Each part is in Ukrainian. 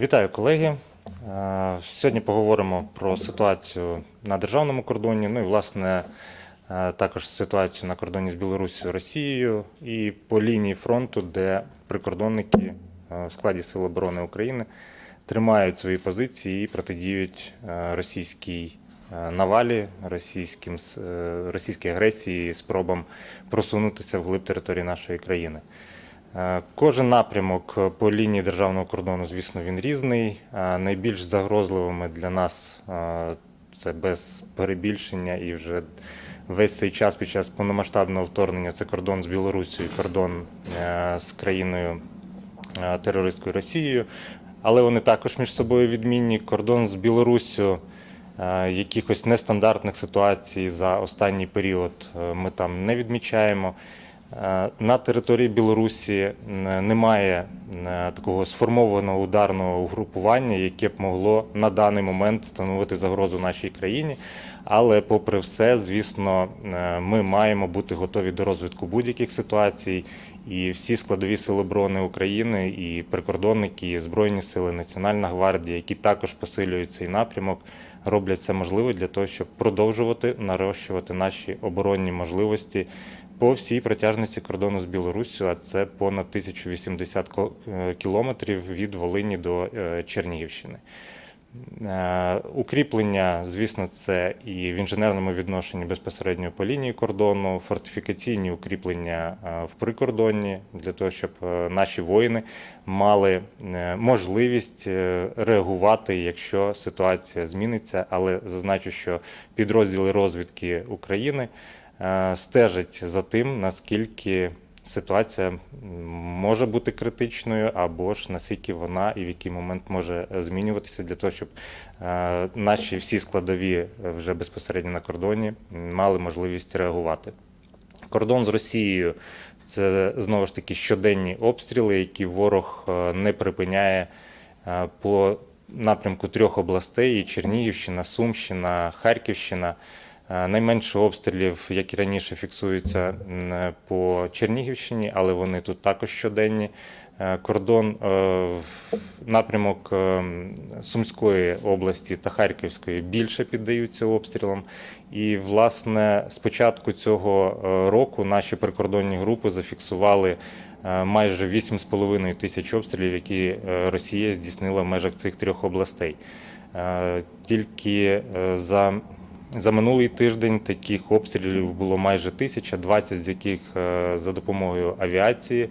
Вітаю, колеги. Е, Сьогодні поговоримо про ситуацію на державному кордоні. Ну і власне е, також ситуацію на кордоні з Білоруссю, Росією і по лінії фронту, де прикордонники е, в складі Сил оборони України тримають свої позиції і протидіють російській навалі, російським російській агресії, і спробам просунутися вглиб території нашої країни. Е, Кожен напрямок по лінії державного кордону, звісно, він різний. Е, Найбільш загрозливими для нас е, це без перебільшення і вже весь цей час під час повномасштабного вторгнення це кордон з Білоруссю і кордон з країною терористською Росією. Але вони також між собою відмінні. Кордон з Білоруссю якихось нестандартних ситуацій за останній період ми там не відмічаємо. Е, На території Білорусі е, немає е, такого сформованого ударного угрупування, яке б могло на даний момент становити загрозу нашій країні. Але, попри все, звісно, ми маємо бути готові до розвитку будь-яких ситуацій. І всі складові сили оборони України, і прикордонники, і Збройні сили, Національна гвардія, які також посилюють цей напрямок, роблять все можливе для того, щоб продовжувати нарощувати наші оборонні можливості по всій протяжності кордону з Білоруссю, а це понад 1080 ко- е, кілометрів від Волині до е, Чернігівщини. Е, Укріплення, звісно, це і в інженерному відношенні безпосередньо по лінії кордону, фортифікаційні укріплення в прикордонні для того, щоб наші воїни мали можливість реагувати, якщо ситуація зміниться. Але зазначу, що підрозділи розвідки України е, стежать за тим, наскільки ситуація може бути критичною, або ж наскільки вона і в який момент може змінюватися для того, щоб е, наші всі складові вже безпосередньо на кордоні мали можливість реагувати. Кордон з Росією це знову ж таки щоденні обстріли, які ворог е, не припиняє по напрямку трьох областей: Чернігівщина, Сумщина, Харківщина. Е, Найменше обстрілів, як і раніше, фіксується м, е, по Чернігівщині, але вони тут також щоденні. Е, Кордон напрямок Сумської області та Харківської більше піддаються обстрілам. І, власне, з початку цього року наші прикордонні групи зафіксували майже 8,5 тисяч обстрілів, які Росія здійснила в межах цих трьох областей. Тільки за за минулий тиждень таких обстрілів було майже тисяча, 20 з яких е, за допомогою авіації,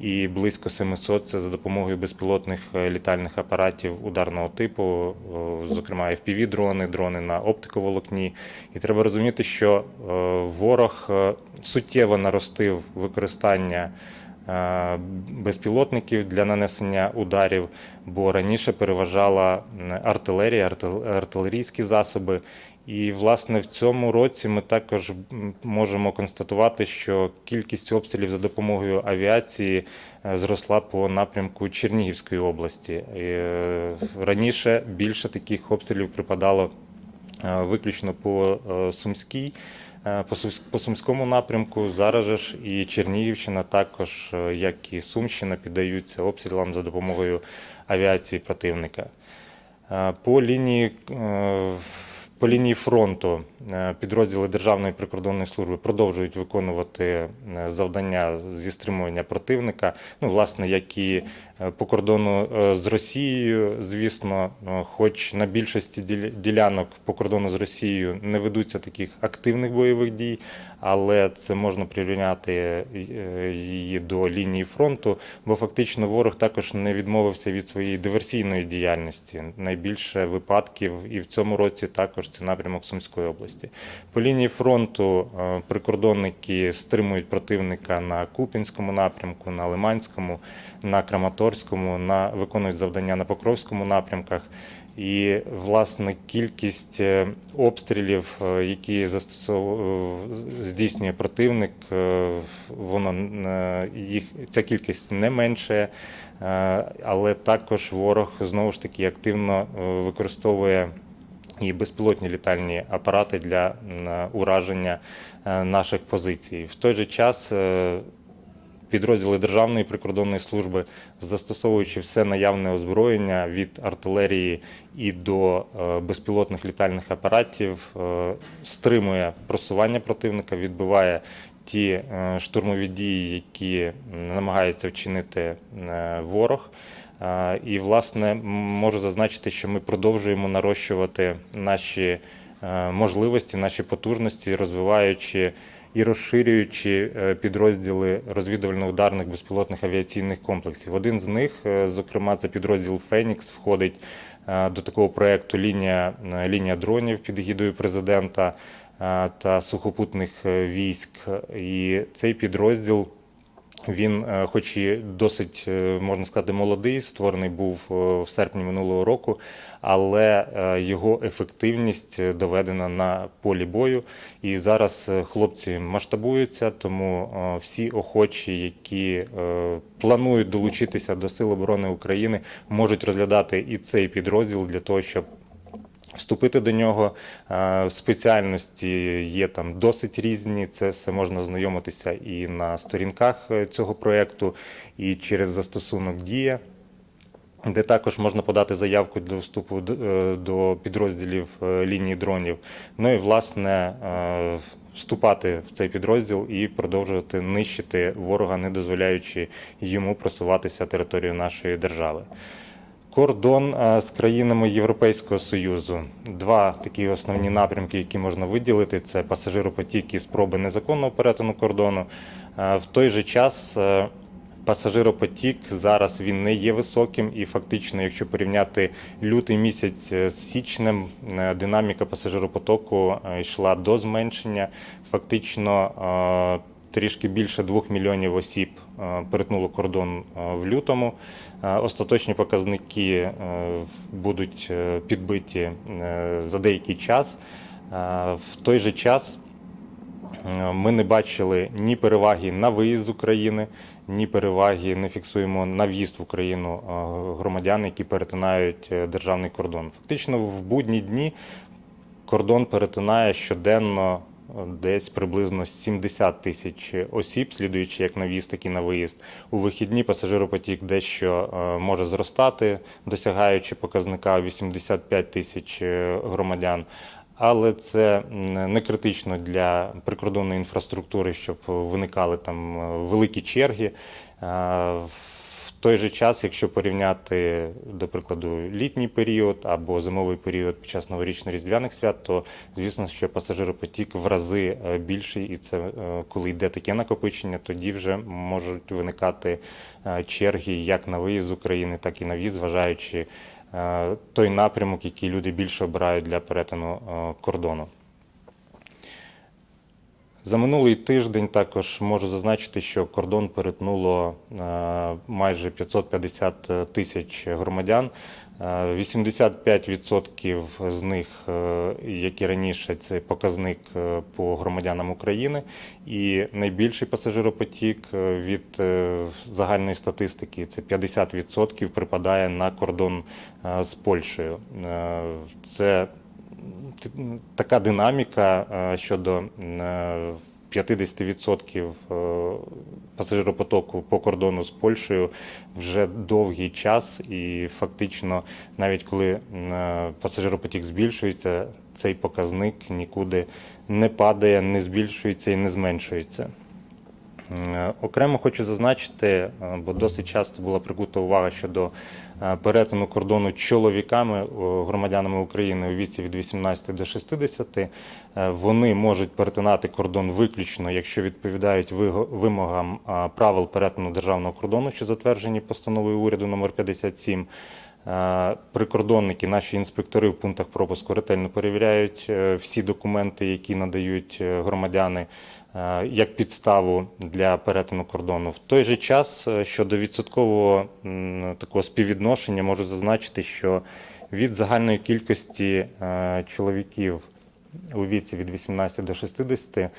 і близько 700 – це за допомогою безпілотних е, літальних апаратів ударного типу, зокрема FPV-дрони, дрони на оптиковолокні. І треба розуміти, що е, ворог е, суттєво наростив використання е, безпілотників для нанесення ударів, бо раніше переважала артилерія, артил- артилерійські засоби. І, власне, в цьому році ми також можемо констатувати, що кількість обстрілів за допомогою авіації е, зросла по напрямку Чернігівської області. Е, Раніше більше таких обстрілів припадало е, виключно по е, Сумській. Е, По Сумсь- Сумському напрямку зараз же ж і Чернігівщина також, е, як і Сумщина, піддаються обстрілам за допомогою авіації противника. Е, По лінії, по лінії фронту е, підрозділи Державної прикордонної служби продовжують виконувати е, завдання зі стримування противника. Ну, власне, як і е, по кордону з Росією, звісно, хоч на більшості діля- ділянок по кордону з Росією не ведуться таких активних бойових дій, але це можна прирівняти е, її до лінії фронту, бо фактично ворог також не відмовився від своєї диверсійної діяльності. Найбільше випадків і в цьому році також це напрямок Сумської області. По лінії фронту е, прикордонники стримують противника на Купінському напрямку, на Лиманському, на Краматорському, на виконують завдання на Покровському напрямках. І власне кількість е, обстрілів, е, які е, здійснює противник, воно їх ця кількість не менше, але також ворог знову ж таки активно використовує і безпілотні літальні апарати для ураження наших позицій. В той же час підрозділи Державної прикордонної служби, застосовуючи все наявне озброєння від артилерії і до е, безпілотних літальних апаратів, е, стримує просування противника, відбиває ті е, штурмові дії, які намагається вчинити ворог. І, власне, можу зазначити, що ми продовжуємо нарощувати наші можливості, наші потужності, розвиваючи і розширюючи е, підрозділи розвідувально-ударних безпілотних авіаційних комплексів. Один з них, е, зокрема, це підрозділ Фенікс, входить е, до такого проекту лінія, лінія дронів під гідою президента та сухопутних військ. І цей підрозділ. Він, е, хоч і досить, е, можна сказати, молодий, створений був е, в серпні минулого року, але його ефективність доведена на полі бою. І зараз хлопці масштабуються, тому всі охочі, які планують долучитися до Сил оборони України, можуть розглядати і цей підрозділ для того, щоб Вступити до нього Е, спеціальності є там досить різні. Це все можна ознайомитися і на сторінках е, цього проєкту, і через застосунок Дія. Де також можна подати заявку для вступу е, до підрозділів лінії дронів. Ну і власне вступати в цей підрозділ і продовжувати нищити ворога, не дозволяючи йому просуватися територією нашої держави. Кордон е, з країнами Європейського Союзу. Два такі основні напрямки, які можна виділити, це пасажиропотік і спроби незаконного перетину кордону. Е, В той же час е, пасажиропотік зараз він не є високим, і фактично, якщо порівняти лютий місяць з січнем, динаміка пасажиропотоку йшла до зменшення. Фактично трішки більше 2 мільйонів осіб перетнуло кордон в лютому. Остаточні показники е, будуть е, підбиті е, за деякий час. В той же час ми не бачили ні переваги на виїзд з України, ні переваги не фіксуємо на в'їзд в Україну громадян, які перетинають державний кордон. Фактично в будні дні кордон перетинає щоденно десь приблизно 70 тисяч осіб, слідуючи як на в'їзд, так і на виїзд. У вихідні пасажиропотік дещо е, може зростати, досягаючи показника 85 тисяч е, громадян. Але це не критично для прикордонної інфраструктури, щоб виникали там е, великі черги. Той же час, якщо порівняти, до прикладу, літній період або зимовий період під час новорічно-різдвяних свят, то звісно, що пасажиропотік в рази е, більший, і це е, коли йде таке накопичення, тоді вже можуть виникати е, черги як на виїзд з України, так і на в'їзд, зважаючи той напрямок, який люди більше обирають для перетину кордону. За минулий тиждень також можу зазначити, що кордон перетнуло е, майже 550 тисяч громадян. Е, 85% з них, е, як і раніше, це показник е, по громадянам України. І найбільший пасажиропотік е, від е, загальної статистики це 50% припадає на кордон е, з Польщею. Е, Це така динаміка е, щодо е, 50% е, пасажиропотоку по кордону з Польщею вже довгий час, і фактично, навіть коли е, пасажиропотік збільшується, цей показник нікуди не падає, не збільшується і не зменшується. Е, Окремо хочу зазначити, е, бо досить часто була прикута увага щодо е, перетину кордону чоловіками, громадянами України у віці від 18 до 60. Е, Вони можуть перетинати кордон виключно, якщо відповідають вимогам е, правил перетину державного кордону, що затверджені постановою уряду номер 57. Е, Прикордонники, наші інспектори в пунктах пропуску ретельно перевіряють е, всі документи, які надають е, громадяни е, як підставу для перетину кордону. В той же час е, щодо відсоткового такого співвідношення можу зазначити, що від загальної кількості е, чоловіків у віці від 18 до 60 е,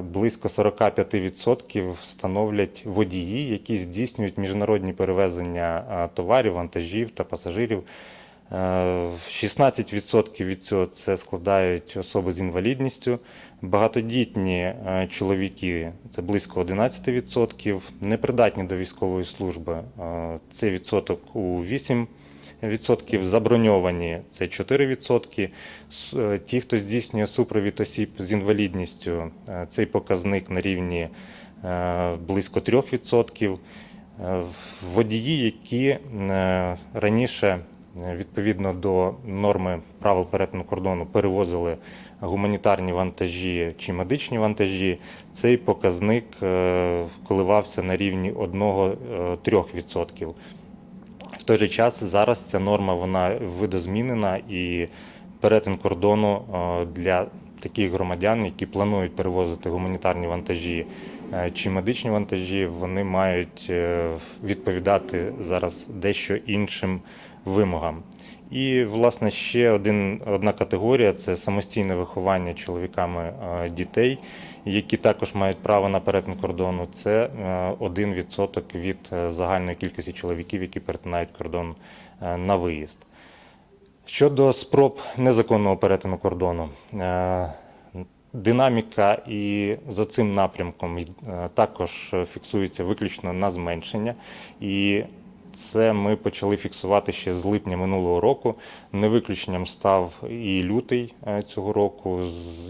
близько 45% становлять водії, які здійснюють міжнародні перевезення е, товарів, вантажів та пасажирів Е, 16% від цього це складають особи з інвалідністю, багатодітні е, чоловіки це близько 11%, непридатні до військової служби е, це відсоток у 8%. Відсотків заброньовані це 4%. Е, Ті, хто здійснює супровід осіб з інвалідністю, е, цей показник на рівні е, близько 3%. Е, Водії, які е, раніше е, відповідно до норми правил перетину кордону перевозили гуманітарні вантажі чи медичні вантажі, цей показник е, коливався на рівні 1-3%. В той же час зараз ця норма вона видозмінена і перетин кордону е, для таких громадян, які планують перевозити гуманітарні вантажі е, чи медичні вантажі, вони мають е, відповідати зараз дещо іншим вимогам. І, власне, ще один, одна категорія це самостійне виховання чоловіками е, дітей, які також мають право на перетин кордону. Це е, 1% від е, загальної кількості чоловіків, які перетинають кордон е, на виїзд. Щодо спроб незаконного перетину кордону, е, динаміка і за цим напрямком е, також фіксується виключно на зменшення. І це ми почали фіксувати ще з липня минулого року. Не виключенням став і лютий е, цього року.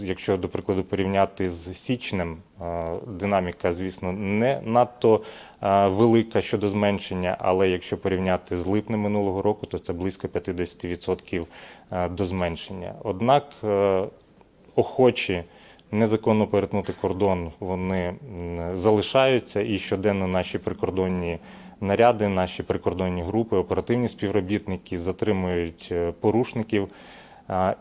Якщо, до прикладу, порівняти з січнем, е, динаміка, звісно, не надто е, велика щодо зменшення, але якщо порівняти з липнем минулого року, то це близько 50% е, до зменшення. Однак охочі незаконно перетнути кордон, вони залишаються і щоденно наші прикордонні наряди, наші прикордонні групи, оперативні співробітники затримують е, порушників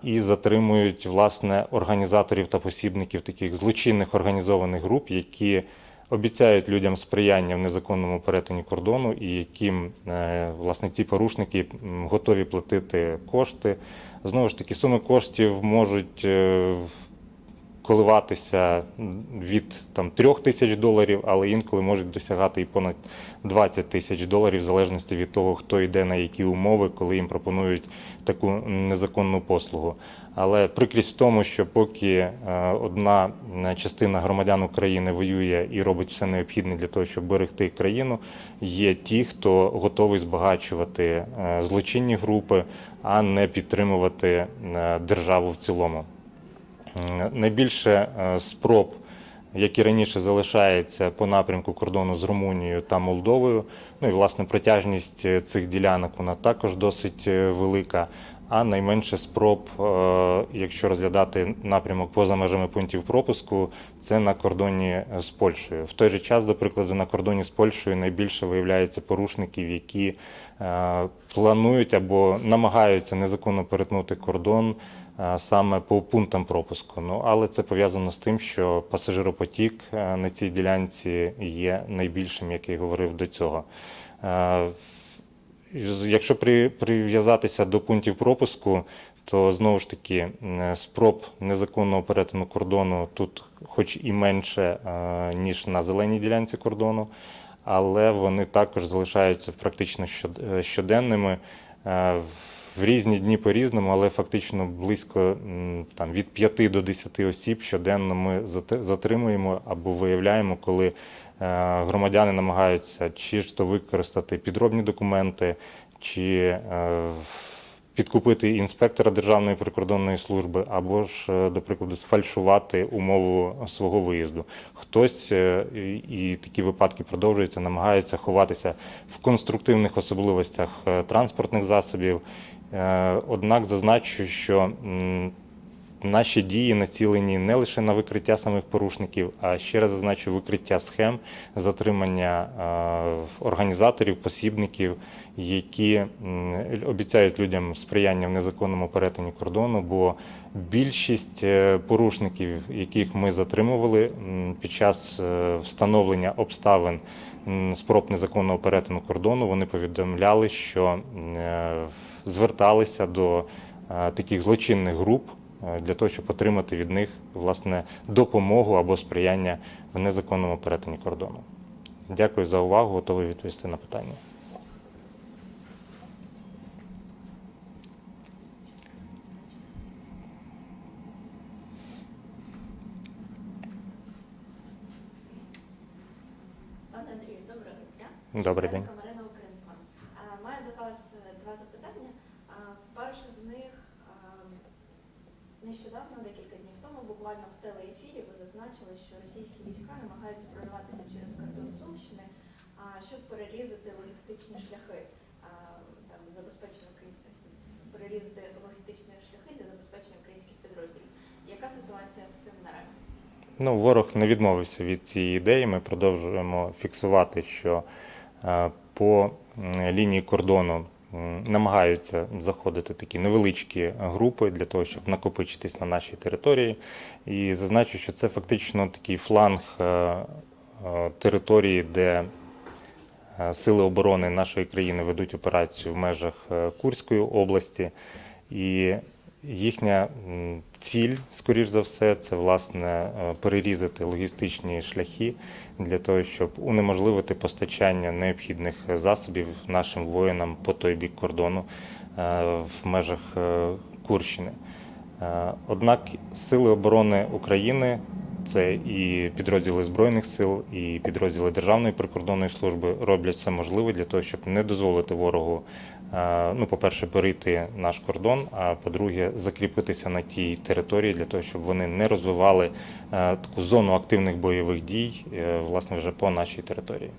і затримують власне організаторів та посібників таких злочинних організованих груп, які обіцяють людям сприяння в незаконному перетині кордону, і яким е, власне ці порушники готові платити кошти. Знову ж таки, суми коштів можуть е, коливатися від там, 3 тисяч доларів, але інколи можуть досягати і понад 20 тисяч доларів, в залежності від того, хто йде на які умови, коли їм пропонують таку незаконну послугу. Але прикрість в тому, що поки е, одна е, частина громадян України воює і робить все необхідне для того, щоб берегти країну, є ті, хто готовий збагачувати е, злочинні групи, а не підтримувати державу в цілому. Найбільше е, спроб, як і раніше залишається по напрямку кордону з Румунією та Молдовою. Ну і власне протяжність е, цих ділянок вона також досить е, велика. А найменше спроб, якщо розглядати напрямок поза межами пунктів пропуску, це на кордоні з Польщею. В той же час, до прикладу, на кордоні з Польщею найбільше виявляється порушників, які планують або намагаються незаконно перетнути кордон саме по пунктам пропуску. Ну але це пов'язано з тим, що пасажиропотік е, на цій ділянці є найбільшим, як я говорив до цього. Е, Якщо при, прив'язатися до пунктів пропуску, то знову ж таки спроб незаконного перетину кордону тут, хоч і менше, е, ніж на зеленій ділянці кордону, але вони також залишаються практично щод- е, щоденними. В різні дні по-різному, але фактично близько там, від 5 до 10 осіб щоденно ми зат- затримуємо або виявляємо, коли е, громадяни намагаються чи ж то використати підробні документи, чи е, підкупити інспектора Державної прикордонної служби, або ж, е, до прикладу, сфальшувати умову свого виїзду. Хтось і такі випадки продовжуються, намагається ховатися в конструктивних особливостях транспортних засобів. Е, Однак зазначу, що Наші дії націлені не лише на викриття самих порушників, а ще раз зазначу викриття схем, затримання е, організаторів, посібників, які обіцяють людям сприяння в незаконному перетині кордону. Бо більшість е, порушників, яких ми затримували під час встановлення обставин спроб незаконного перетину кордону, вони повідомляли, що е, зверталися до е, таких злочинних груп е, для того, щоб отримати від них власне допомогу або сприяння в незаконному перетині кордону. Дякую за увагу. Готовий відповісти на питання. Добрий день. Перше з них нещодавно, декілька днів тому, буквально в телеефірі ви зазначили, що російські війська намагаються прориватися через кордон Сумщини, щоб перерізати логістичні шляхи, там забезпечення українських перерізати логістичні шляхи для забезпечення українських підрозділів. Яка ситуація з цим наразі? Ну, ворог не відмовився від цієї ідеї. Ми продовжуємо фіксувати, що е, по лінії кордону намагаються заходити такі невеличкі групи для того, щоб накопичитись на нашій території. І зазначу, що це фактично такий фланг е, е, території, де е, сили оборони нашої країни ведуть операцію в межах Курської області. І їхня ціль, скоріш за все, це власне перерізати логістичні шляхи для того, щоб унеможливити постачання необхідних засобів нашим воїнам по той бік кордону е, в межах е, Курщини. Е, Однак сили оборони України це і підрозділи збройних сил, і підрозділи Державної прикордонної служби роблять все можливе для того, щоб не дозволити ворогу, ну, по-перше, перейти наш кордон, а по-друге, закріпитися на тій території для того, щоб вони не розвивали е, таку зону активних бойових дій, е, власне, вже по нашій території.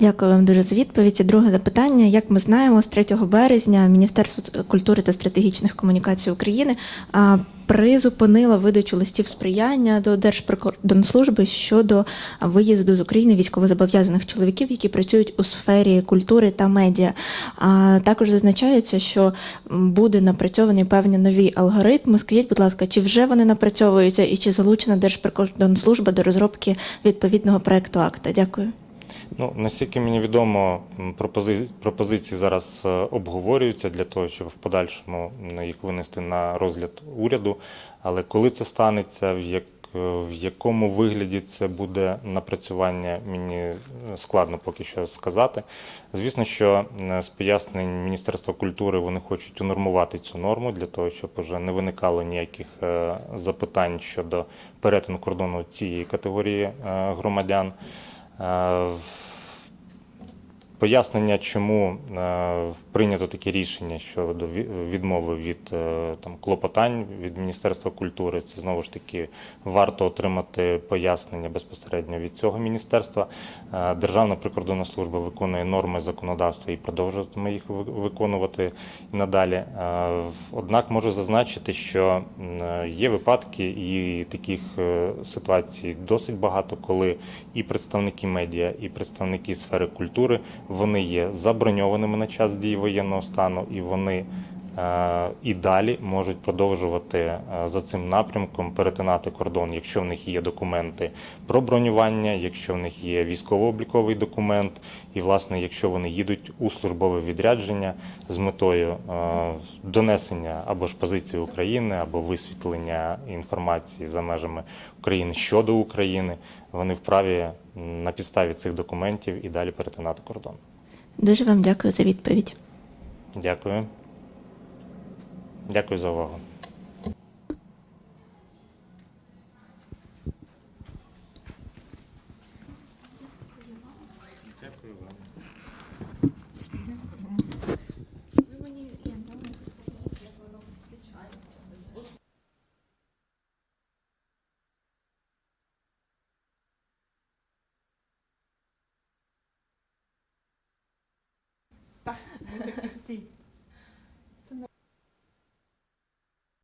Дякую вам дуже за відповідь. І друге запитання. Як ми знаємо, з 3 березня Міністерство культури та стратегічних комунікацій України призупинило видачу листів сприяння до Держприкордонслужби щодо виїзду з України військовозобов'язаних чоловіків, які працюють у сфері культури та медіа. А також зазначається, що буде напрацьований певні нові алгоритми. Скажіть, будь ласка, чи вже вони напрацьовуються і чи залучена Держприкордонслужба до розробки відповідного проекту акта? Дякую. Ну, наскільки мені відомо, пропози- пропозиції зараз е, обговорюються для того, щоб в подальшому їх винести на розгляд уряду. Але коли це станеться, в як е, в якому вигляді це буде напрацювання, мені е, складно поки що сказати. Звісно, що з пояснень Міністерства культури вони хочуть унормувати цю норму для того, щоб вже не виникало ніяких запитань щодо перетину кордону цієї категорії громадян. Of. Пояснення, чому е, прийнято таке рішення щодо відмови від е, там клопотань від Міністерства культури, це знову ж таки варто отримати пояснення безпосередньо від цього міністерства. Е, Державна прикордонна служба виконує норми законодавства і продовжуватиме їх ви- виконувати і надалі. Однак можу зазначити, що є випадки і таких ситуацій досить багато, коли і представники медіа, і представники сфери культури вони є заброньованими на час дії воєнного стану, і вони і далі можуть продовжувати е, за цим напрямком перетинати кордон, якщо в них є документи про бронювання, якщо в них є військово-обліковий документ, і власне, якщо вони їдуть у службове відрядження з метою е, донесення або ж позиції України, або висвітлення інформації за межами України щодо України, вони вправі на підставі цих документів і далі перетинати кордон. Дуже вам дякую за відповідь. Дякую. Дякую за увагу.